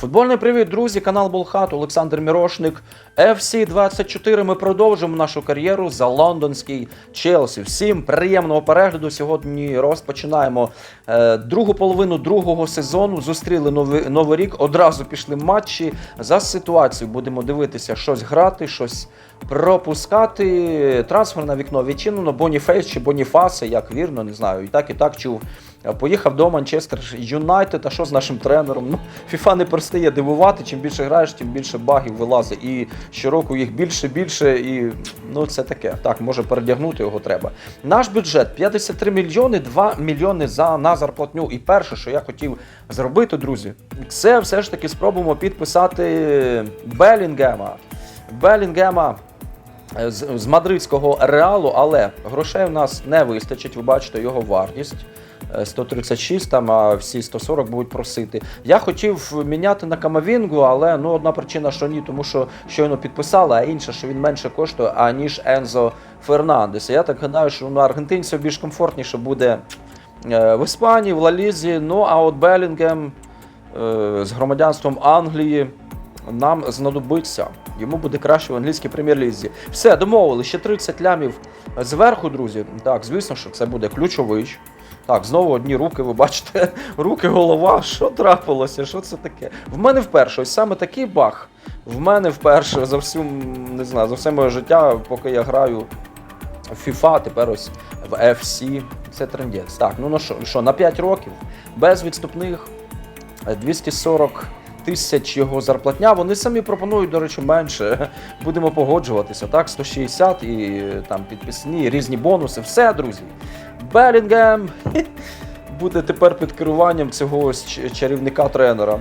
Футбольний привіт, друзі! Канал Болхат, Олександр Мірошник. FC 24 Ми продовжимо нашу кар'єру за лондонський Челсі. Всім приємного перегляду. Сьогодні розпочинаємо е, другу половину другого сезону. Зустріли новий, новий рік. Одразу пішли матчі. За ситуацією будемо дивитися, щось грати, щось пропускати. Трансферне вікно відчинено. Боніфейс чи Боніфаси, як вірно, не знаю. І так, і так чув. Поїхав до Манчестер Юнайтед, а що з нашим тренером? Ну, FIFA не перестає дивувати, чим більше граєш, тим більше багів вилазить. І щороку їх більше, більше, і ну це таке. Так, може передягнути його треба. Наш бюджет 53 мільйони, 2 мільйони за на зарплатню. І перше, що я хотів зробити, друзі, це все ж таки спробуємо підписати Белінгема. Белінгема е, з, з мадридського реалу, але грошей у нас не вистачить. Ви бачите його вартість. Е, 136 там, а всі 140 будуть просити. Я хотів міняти на Камавінгу, але ну одна причина, що ні, тому що щойно підписали, а інша, що він менше коштує, аніж Ензо Фернандес. Я так гадаю, що ну, аргентинців більш комфортніше буде е, в Іспанії, в Лалізі. Ну а от Белінгем е, з громадянством Англії нам знадобиться. Йому буде краще в англійській прем'єр-лізі. Все, домовили, ще 30 лямів зверху, друзі. Так, звісно, що це буде ключовий. Так, знову одні руки, ви бачите, руки, голова. Що трапилося? Що це таке? В мене вперше, ось саме такий баг. В мене вперше за всю, не знаю, за все моє життя, поки я граю в FIFA, тепер ось в FC. Це трендець. Так, ну ну що, що, на 5 років, без відступних, е, 240 тисяч його зарплатня. Вони самі пропонують, до речі, менше. Будемо погоджуватися. Так, 160 і е, там підписні, різні бонуси. Все, друзі. Белінгем буде тепер під керуванням цього чарівника-тренера.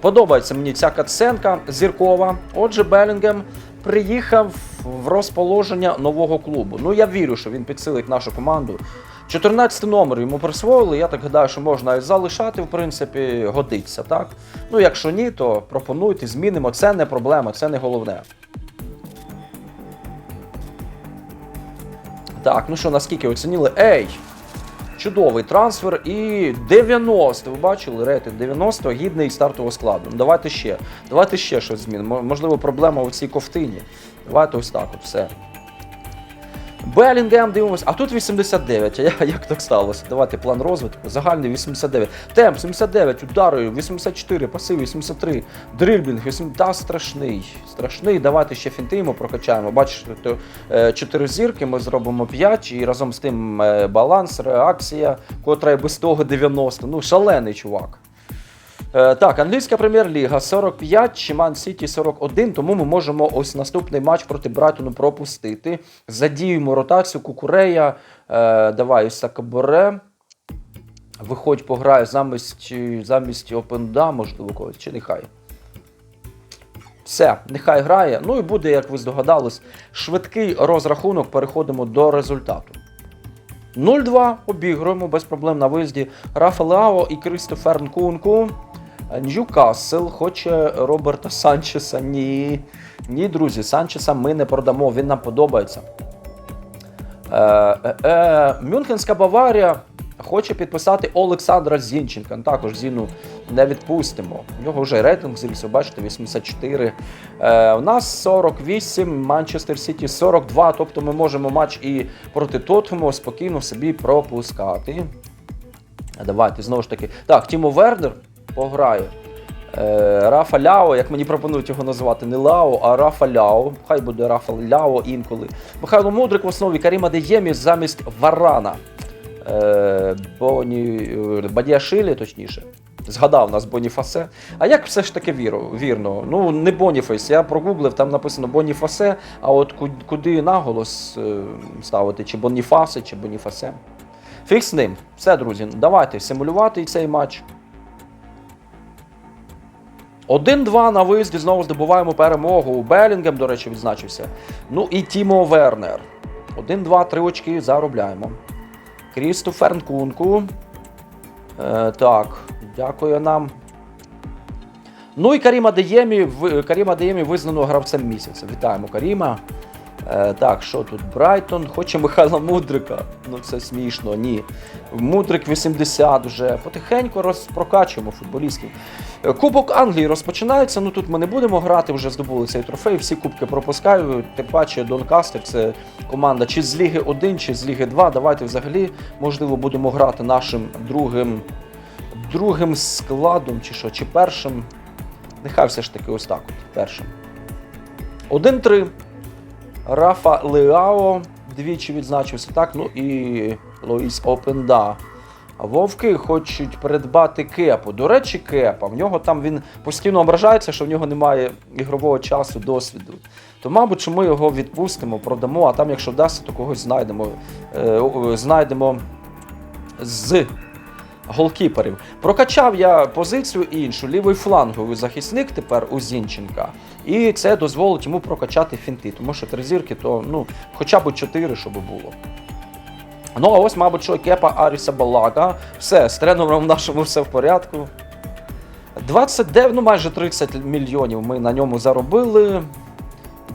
Подобається мені ця катсценка зіркова. Отже, Белінгем приїхав в розположення нового клубу. Ну, я вірю, що він підсилить нашу команду. 14 номер йому присвоїли. Я так гадаю, що можна залишати, в принципі, годиться, так? Ну, якщо ні, то пропонуйте, змінимо. Це не проблема, це не головне. Так, ну що, наскільки оцінили? Ей! Чудовий трансфер і 90. Ви бачили рейтинг 90 гідний стартового складу. Ну, давайте ще. Давайте ще щось змінимо. Можливо, проблема у цій ковтині. Давайте ось так от все. Белінгем дивимося. А тут 89. А я- як так сталося? Давайте план розвитку. Загальний 89. Темп 79, удари 84, пасив 83, дрильбінг 8. Та страшний. Страшний. Давайте ще фінти прокачаємо. Бачите, то, е, 4 зірки, ми зробимо 5 і разом з тим е, баланс, реакція, котра без того 90. Ну, шалений чувак. Е, так, англійська прем'єр-ліга 45, Чиман Сіті 41, тому ми можемо ось наступний матч проти Брайтону пропустити. Задіюємо ротацію Кукурея. Е, давай Сакаборе. Виходь, пограє замість, замість Опенда, можливо, когось, чи нехай. Все, нехай грає. Ну і буде, як ви здогадались, швидкий розрахунок. Переходимо до результату. 0-2 обігруємо без проблем на виїзді. Рафа Леао і Крістофер Нкунку. Ньюкасл хоче Роберта Санчеса. Ні. Ні, друзі, Санчеса ми не продамо, він нам подобається. Е, е, е, Мюнхенська Баварія хоче підписати Олександра Зінченка. Ну, Також Зіну не відпустимо. У нього вже рейтинг зріс, бачите, 84. Е, у нас 48, Манчестер Сіті 42. Тобто ми можемо матч і проти Тоттенхему спокійно собі пропускати. Давайте знову ж таки. Так, Тімо Вернер пограє. Е, Рафа Ляо, як мені пропонують його називати, не Лао, а Рафа Ляо. Хай буде Рафа Ляо інколи. Михайло Мудрик в основі Каріма Деємі замість Варана. Е, Боні, е, Бадіашилі, точніше. Згадав нас Боніфасе. А як все ж таки віру, вірно? Ну, не Боніфейс. Я прогуглив, там написано Боніфасе, а от куди наголос ставити, чи Боніфасе, чи Боніфасе. Фіг з ним. Все, друзі, давайте симулювати цей матч. 1-2 на виїзді знову здобуваємо перемогу. Белінгем, до речі, відзначився. Ну і Тімо Вернер. 1-2, 3 очки заробляємо. Крістофер Нкунку. Е, так, дякую нам. Ну і Каріма Деємі, Каріма Деємі визнано гравцем місяця. Вітаємо Каріма. Е, так, що тут? Брайтон хоче Михайла Мудрика. Ну це смішно, ні. Мудрик 80 вже. Потихеньку розпрокачуємо футболістів. Е, Кубок Англії розпочинається. Ну тут ми не будемо грати, вже здобули цей трофей. Всі кубки пропускаю. Тим паче Донкастер це команда чи з Ліги 1, чи з Ліги 2. Давайте взагалі, можливо, будемо грати нашим другим, другим складом, чи що, чи першим. Нехай все ж таки ось так от, першим. 1-3. Рафа Леао двічі відзначився так. Ну і Луїс Опенда. Вовки хочуть придбати кепу. До речі, кепа. В нього там він постійно ображається, що в нього немає ігрового часу, досвіду. То, мабуть, що ми його відпустимо, продамо, а там, якщо вдасться, то когось знайдемо. Е, знайдемо з голкіперів. Прокачав я позицію іншу, лівий фланговий захисник тепер у Зінченка. І це дозволить йому прокачати фінти, тому що три зірки, то ну, хоча б чотири, щоб було. Ну, а ось, мабуть, що кепа Аріса Балага. Все, з тренером нашому все в порядку. 29, ну майже 30 мільйонів ми на ньому заробили.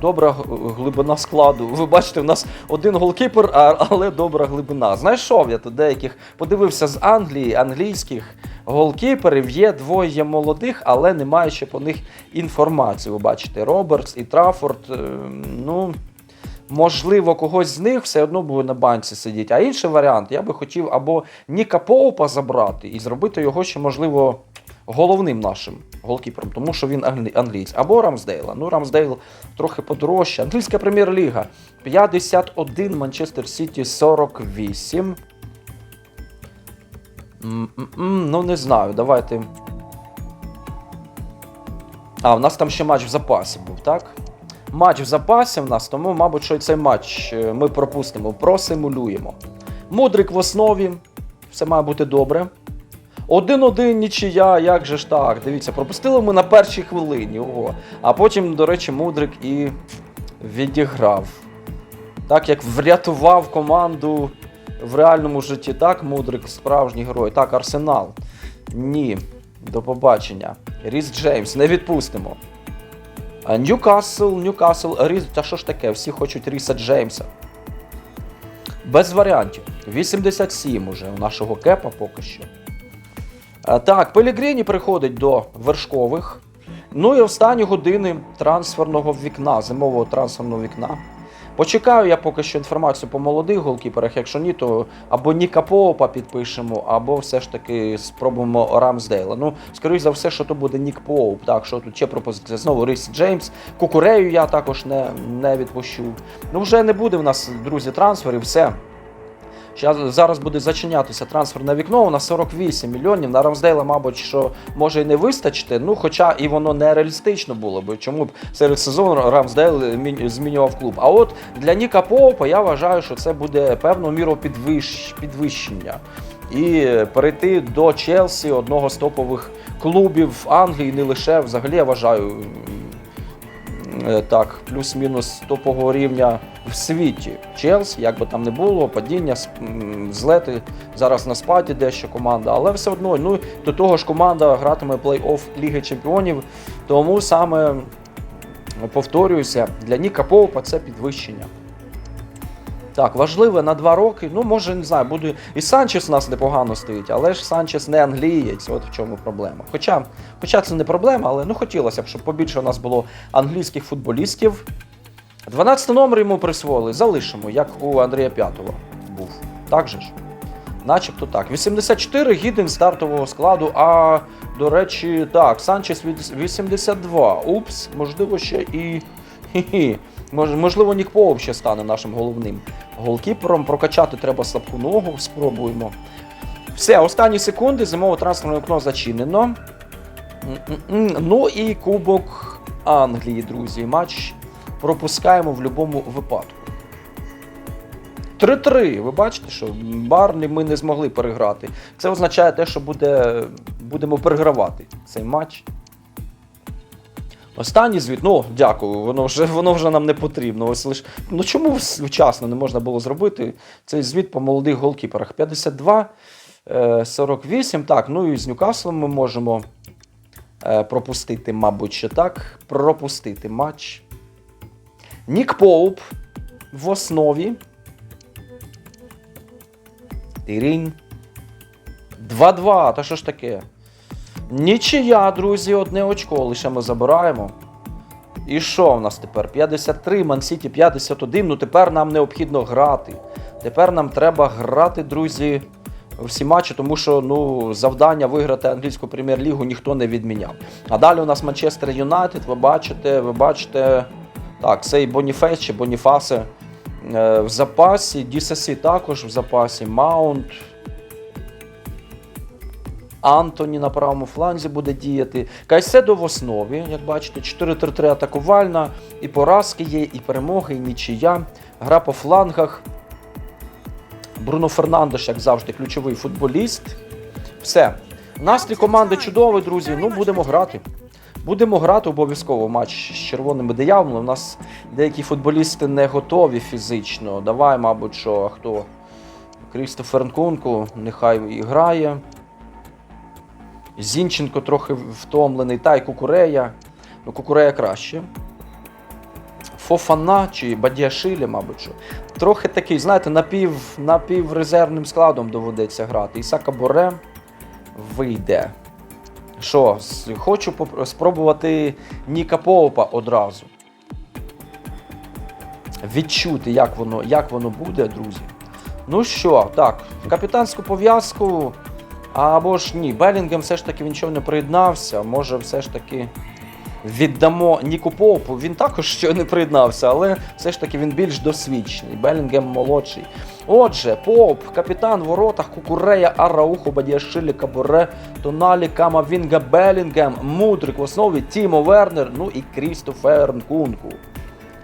Добра глибина складу. Ви бачите, в нас один голкіпер, але добра глибина. Знайшов я тут деяких, подивився з Англії, англійських голкіперів. Є двоє молодих, але немає ще по них інформації. Ви бачите, Робертс і Трафорд. е, Ну, можливо, когось з них все одно буде на банці сидіти. А інший варіант, я би хотів або Ніка Поупа забрати і зробити його ще, можливо, головним нашим голкіпером, тому що він англі- англієць. Або Рамсдейла. Ну, Рамсдейл трохи подорожче. Англійська прем'єр-ліга 51, Манчестер Сіті 48. М-м-м, Ну, не знаю, давайте. А, в нас там ще матч в запасі був, так? Матч в запасі в нас, тому, мабуть, що і цей матч е, ми пропустимо, просимулюємо. Мудрик в основі, все має бути добре. Один-один нічия, як же ж так? Дивіться, пропустили ми на першій хвилині. Ого. А потім, до речі, Мудрик і відіграв. Так як врятував команду в реальному житті, так, Мудрик справжній герой. Так, Арсенал. Ні. До побачення. Ріс Джеймс, не відпустимо. Ньюкасл, Ньюкасл, Ріс. Та що ж таке? Всі хочуть Ріса Джеймса. Без варіантів. 87 уже у нашого кепа поки що. А, Так, Пелігріні приходить до вершкових. Ну і останні години трансферного вікна, зимового трансферного вікна. Почекаю я поки що інформацію по молодих голкіперах. Якщо ні, то або Ніка Поупа підпишемо, або все ж таки спробуємо Рамсдейла. Ну, скоріш за все, що то буде Нік Поуп. Так, що тут ще пропозиція. Знову Ріс Джеймс. Кукурею я також не, не відпущу. Ну, вже не буде в нас, друзі, трансферів, все. Зараз буде зачинятися трансферне вікно. У нас 48 мільйонів. На Рамсдейла, мабуть, що може і не вистачити. Ну, хоча і воно нереалістично було б. Чому б серед сезону Рамсдейл змінював клуб? А от для Ніка Поупа я вважаю, що це буде певною мірою підвищ, підвищення. І перейти до Челсі, одного з топових клубів Англії, не лише взагалі я вважаю. Е, Так, плюс-мінус топового рівня в світі. Челс, як би там не було, падіння, злети. Зараз на спаді дещо команда, але все одно, ну до того ж команда гратиме плей-офф Ліги Чемпіонів. Тому саме повторююся, для Ніка Поупа це підвищення. Так, важливе на два роки. Ну, може, не знаю, буде. І Санчес у нас непогано стоїть, але ж Санчес не англієць, от в чому проблема. Хоча, хоча це не проблема, але ну хотілося б, щоб побільше у нас було англійських футболістів. 12 номер йому присвоїли, залишимо, як у Андрія П'ятого був. Так же ж? Начебто так. 84 гіден стартового складу. А до речі, так, Санчес 82. Упс, можливо, ще і. Хі-хі. Мож- Можливо, Нік Поуп ще стане нашим головним голкіпером. Прокачати треба слабку ногу, спробуємо. Все, останні секунди, зимове трансферне вікно зачинено. Ну і Кубок Англії, друзі. Матч пропускаємо в будь-якому випадку. 3-3. Ви бачите, що Барлі ми не змогли переграти. Це означає те, що буде, будемо перегравати цей матч. Останній звіт, ну дякую, воно вже, воно вже нам не потрібно. Ось лиш, ну чому вчасно не можна було зробити цей звіт по молодих голкіперах? 52, е, 48. Так, ну і з Ньюкаслом ми можемо е, пропустити, мабуть, ще так. Пропустити матч. Нік Поуп в основі. Тирінь. 2-2. Та що ж таке? Нічия, друзі, одне очко лише ми забираємо. І що в нас тепер? 53, Мансіті 51. Ну тепер нам необхідно грати. Тепер нам треба грати, друзі, всі матчі, тому що ну, завдання виграти англійську прем'єр-лігу ніхто не відміняв. А далі у нас Манчестер Юнайтед, ви бачите, ви бачите. Так, цей Боніфейс чи Боніфасе е, в запасі, Дісасі також в запасі, Маунт. Антоні на правому фланзі буде діяти. Кайседо в основі, як бачите, 4-3-3 атакувальна. І поразки є, і перемоги, і нічия. Гра по флангах. Бруно Фернандеш, як завжди, ключовий футболіст. Все. Настрій команди чудовий, друзі. Ну, будемо грати. Будемо грати обов'язково матч з червоними дияволами. У нас деякі футболісти не готові фізично. Давай, мабуть, що а хто? Крістофер Нкунку, нехай і грає. Зінченко трохи втомлений, та й Кукурея. Ну, Кукурея краще. Фофана чи Бадіашилі, мабуть. що. Трохи такий, знаєте, напів, напіврезервним складом доведеться грати. Ісака Боре вийде. Що, хочу спробувати Ніка Поупа одразу. Відчути, як воно, як воно буде, друзі. Ну що, так, капітанську пов'язку. Або ж ні, Белінгем все ж таки він нічого не приєднався. Може, все ж таки віддамо Ніку Попу. Він також ще не приєднався, але все ж таки він більш досвідчений. Белінгем молодший. Отже, Поп, капітан в воротах, Кукурея, Араухо, Бадіашилі, Кабуре, Тоналі, Камавінга, Белінгем, Мудрик в основі, Тімо Вернер, ну і Крістофер Нкунку.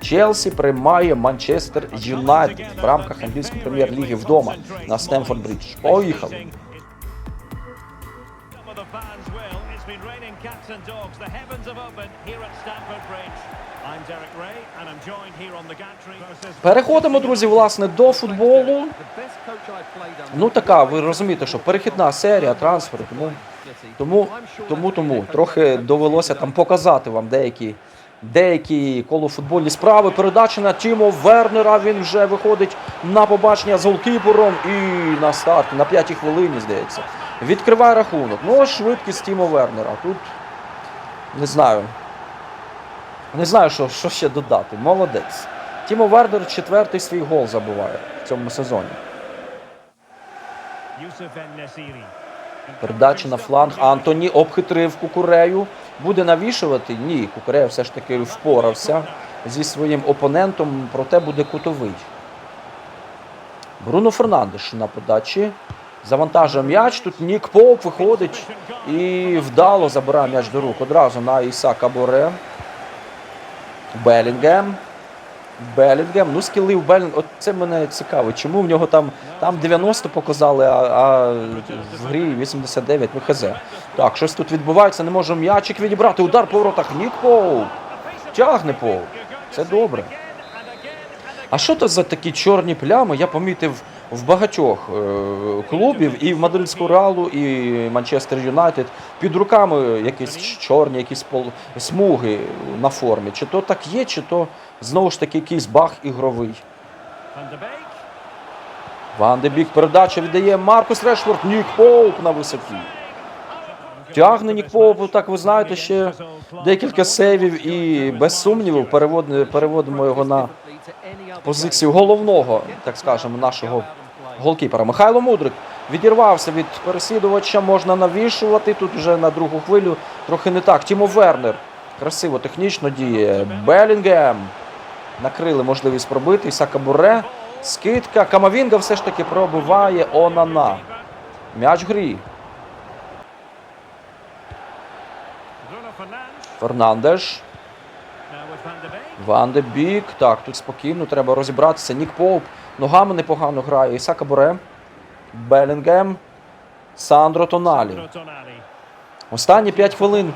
Челсі приймає Манчестер Юнайтед в рамках англійської прем'єр-ліги вдома на Стемфорд Бридж. Поїхали. Been raining cats and dogs. The heavens have opened here at Stamford Bridge. I'm Derek Ray, and I'm joined here on the gantry. Переходимо, друзі, власне, до футболу. Ну така, ви розумієте, що перехідна серія трансферу, тому, тому, тому, тому трохи довелося там показати вам деякі, деякі колофутбольні справи. Передача на Тімо Вернера. Він вже виходить на побачення з голкіпером і на старті, на п'ятій хвилині, здається. Відкриває рахунок. Ну, швидкість Тімо Вернера. Тут не знаю. Не знаю, що, що ще додати. Молодець. Тімо Вернер четвертий свій гол забуває в цьому сезоні. Передача на фланг. Антоні обхитрив Кукурею. Буде навішувати? Ні, Кукурея все ж таки впорався зі своїм опонентом, проте буде кутовий. Бруно Фернандеш на подачі. Завантажує м'яч. Тут Нік Поп виходить і вдало забирає м'яч до рук. Одразу на Ісака Боре. Белінгем. Белінгем. Ну, скіли в Белінгем. От це мене цікаво. Чому в нього там, там 90 показали, а, а в грі 89, ну хз. Так, щось тут відбувається, не може м'ячик відібрати. Удар по воротах. Нік Поу. Тягне Поу. Це добре. А що це за такі чорні плями? Я помітив в багатьох е, клубів, і в Мадридську Реалу, і Манчестер Юнайтед. Під руками якісь чорні, якісь смуги на формі. Чи то так є, чи то знову ж таки якийсь баг ігровий. Van de Beek. Ван де передача віддає Маркус Решфорд, Нік Поуп на висоті. Тягне Нік Поуп, так ви знаєте, ще декілька сейвів і без сумнівів перевод- переводимо його на позицію головного, так скажемо, нашого голкіпера. Михайло Мудрик відірвався від переслідувача, можна навішувати. Тут вже на другу хвилю трохи не так. Тімо Вернер красиво технічно діє. Белінгем накрили можливість пробити. Ісака Буре. Скидка. Камавінга все ж таки пробиває Онана. М'яч грі. Фернандеш. Ван де Бік. Так, тут спокійно, треба розібратися. Нік Поуп ногами непогано грає. Ісака Буре. Белінгем. Сандро Тоналі. Останні 5 хвилин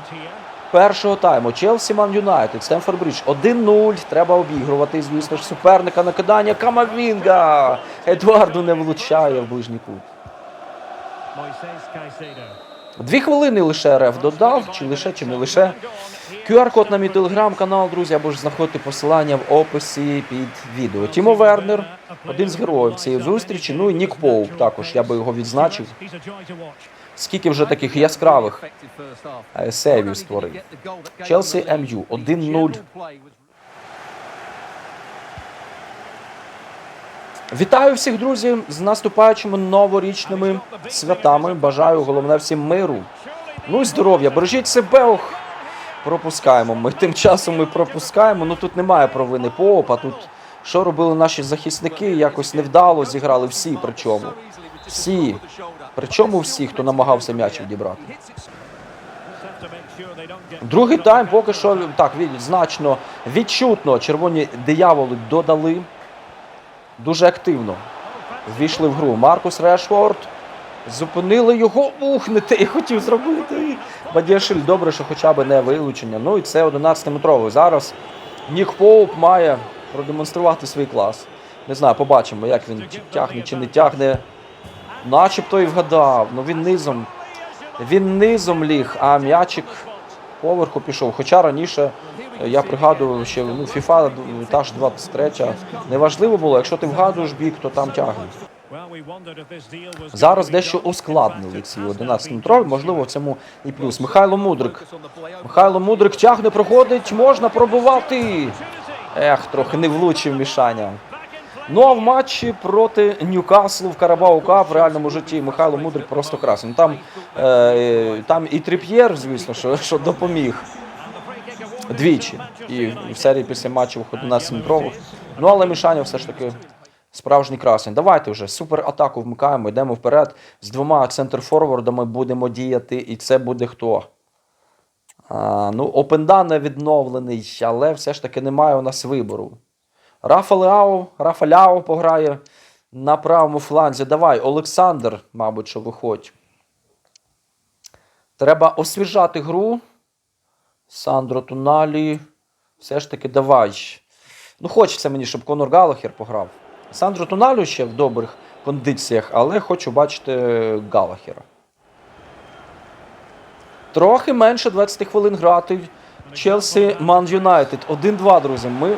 першого тайму. Челсі Ман Юнайтед, Стемфорд Бридж 1-0. Треба обігрувати, звісно ж, суперника накидання. Камавінга! Едуарду не влучає в ближній кут. Дві хвилини лише РФ додав, чи лише, чи не лише. QR-код на мій телеграм-канал, друзі, або ж знаходьте посилання в описі під відео. Тімо Вернер, один з героїв цієї зустрічі. Ну і Нік Поуп також, я би його відзначив. Скільки вже таких яскравих е, сейвів створив. Челсі МЮ 1-0. Вітаю всіх, друзі, з наступаючими новорічними святами. Бажаю головне всім миру. Ну і здоров'я. Бережіть себе. Ох, пропускаємо. Ми тим часом ми пропускаємо. Ну тут немає провини Поопа. Тут що робили наші захисники? Якось невдало зіграли всі. Причому всі. Причому всі, хто намагався м'яч відібрати. Другий тайм поки що так від- значно відчутно. Червоні дияволи додали дуже активно. Ввійшли в гру. Маркус Решфорд. Зупинили його. Ух, не те я хотів зробити. Бадіашиль добре, що хоча б не вилучення. Ну і це 11-метровий. Зараз Нік Поуп має продемонструвати свій клас. Не знаю, побачимо, як він тягне чи не тягне. Начебто і вгадав. Ну він низом. Він низом ліг, а м'ячик поверху пішов. Хоча раніше, я пригадую, ще ну, FIFA та ж 23. Неважливо було, якщо ти вгадуєш бік, то там тягне. Зараз дещо ускладнили ці 11-метрові, можливо, в цьому і плюс. Михайло Мудрик. Михайло Мудрик тягне, проходить, можна пробувати. Ех, трохи не влучив мішання. Ну а в матчі проти Ньюкаслу в Карабау Кап в реальному житті Михайло Мудрик просто красний. Ну, Там, е, там і Тріп'єр, звісно, що, що допоміг двічі. І в серії після матчів 11 метрових. Ну але мішання все ж таки справжній красень. Давайте вже супер атаку вмикаємо, йдемо вперед. З двома центр-форвардами будемо діяти, і це буде хто? А, ну, Опенда не відновлений, але все ж таки немає у нас вибору. Рафа Ляо, Рафа Ляо пограє на правому фланзі. Давай, Олександр, мабуть, що виходь. Треба освіжати гру. Сандро Туналі. Все ж таки, давай. Ну, хочеться мені, щоб Конор Галахер пограв. Сандро Туналю ще в добрих кондиціях, але хочу бачити Галахера. Трохи менше 20 хвилин грати. Челсі Ман Юнайтед. 1-2, друзі. Ми,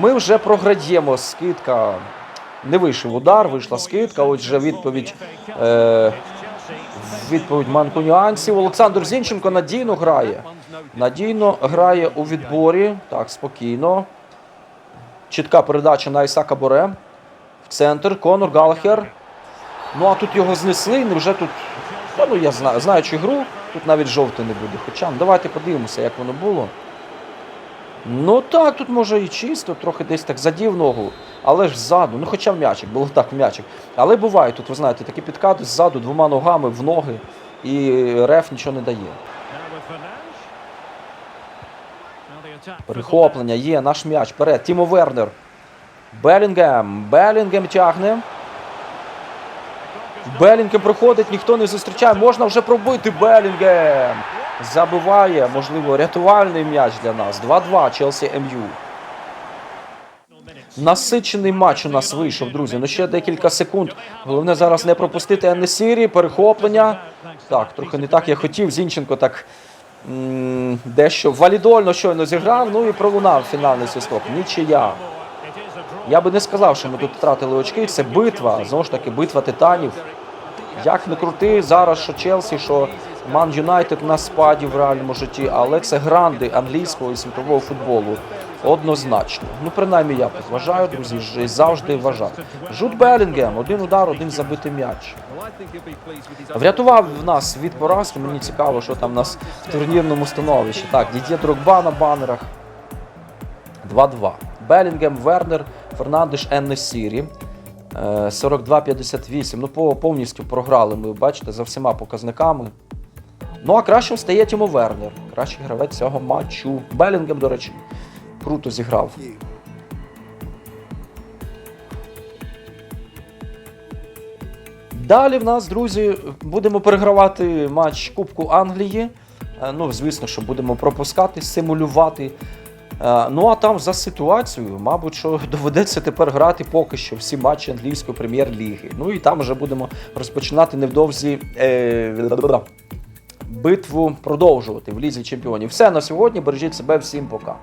ми вже програємо. Скидка. Не вийшов удар, вийшла скидка. Отже, відповідь. Е, відповідь манкуніанців. Олександр Зінченко надійно грає. Надійно грає у відборі. Так, спокійно. Чітка передача на Ісака Боре. В центр. Конор Галахер. Ну а тут його знесли. Невже тут. Та, ну я знаю, знаючи гру, тут навіть жовтий не буде. Хоча ну, давайте подивимося, як воно було. Ну так, тут може і чисто, трохи десь так задів ногу, але ж ззаду. Ну хоча в м'ячик, було так в м'ячик. Але буває тут, ви знаєте, такі підкати ззаду двома ногами в ноги, і реф нічого не дає. Перехоплення є, наш м'яч. Вперед. Тімо Вернер. Белінгем. Белінгем тягне. Белінгем проходить, ніхто не зустрічає. Можна вже пробити. Белінгем. Забиває, можливо, рятувальний м'яч для нас. 2-2 Челсі МЮ. Насичений матч у нас вийшов, друзі. Ну ще декілька секунд. Головне зараз не пропустити Енесірі. Перехоплення. Так, трохи не так я хотів. Зінченко так дещо валідольно щойно зіграв. Ну і пролунав фінальний свисток. Нічия. Я би не сказав, що ми тут втратили очки. Це битва. Знову ж таки, битва титанів. Як не крути, зараз що Челсі, що Ман Юнайтед на спаді в реальному житті, але це гранди англійського і світового футболу. Однозначно. Ну, принаймні, я вважаю, друзі, і завжди вважаю. Жут Белінгем, один удар, один забитий м'яч. Врятував нас від поразки. Мені цікаво, що там у нас в турнірному становищі. Так, Дідє Дрогба на банерах. 2-2. Белінгем, Вернер, Фернандеш, Еннесірі. Е, 42-58. Ну, повністю програли ми, бачите, за всіма показниками. Ну, а кращим стає Тімо Вернер. Кращий гравець цього матчу. Белінгем, до речі, круто зіграв. Далі в нас, друзі, будемо перегравати матч Кубку Англії. Е, Ну, звісно, що будемо пропускати, симулювати. Е, Ну а там за ситуацією, мабуть, що доведеться тепер грати поки що всі матчі англійської прем'єр-ліги. Ну і там вже будемо розпочинати невдовзі е, битву продовжувати в лізі чемпіонів. Все на сьогодні. Бережіть себе всім пока.